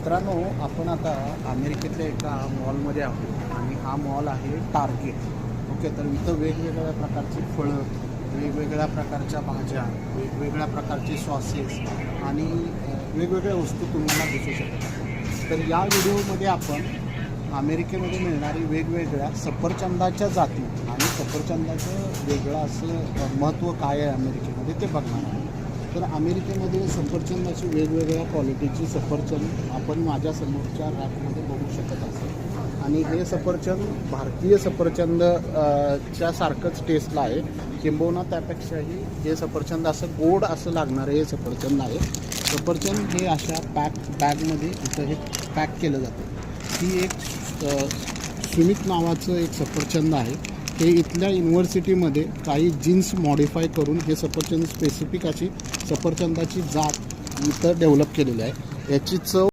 मित्रांनो आपण आता अमेरिकेतल्या एका मॉलमध्ये आहोत आणि हा मॉल आहे टार्गेट. ओके तर इथं वेगवेगळ्या प्रकारची फळं वेगवेगळ्या प्रकारच्या भाज्या वेगवेगळ्या प्रकारचे सॉसेस आणि वेगवेगळ्या वस्तू तुम्हाला दिसू शकतात. तर या व्हिडिओमध्ये आपण अमेरिकेमध्ये मिळणारी वेगवेगळ्या सफरचंदाच्या जाती आणि सफरचंदाचं वेगळं असं महत्त्व काय आहे अमेरिकेमध्ये ते बघणार आहे तर अमेरिकेमध्ये सफरचंदाची वेगवेगळ्या क्वालिटीची सफरचंद आपण माझ्या समोरच्या रॅकमध्ये बघू शकत असतो आणि हे सफरचंद भारतीय सफरचंद च्या सारखंच टेस्टला आहे. किंबहुना त्यापेक्षाही हे सफरचंद असं गोड असं लागणारं हे सफरचंद आहे. सफरचंद हे अशा पॅक बॅगमध्ये इथं हे पॅक केलं जातं. ही एक सुमित नावाचं एक सफरचंद आहे. हे इथल्या युनिव्हर्सिटीमध्ये काही जीन्स मॉडिफाय करून हे सफरचंद स्पेसिफिक अशी सफरचंदाची जात इथं डेव्हलप केलेली आहे. याची चव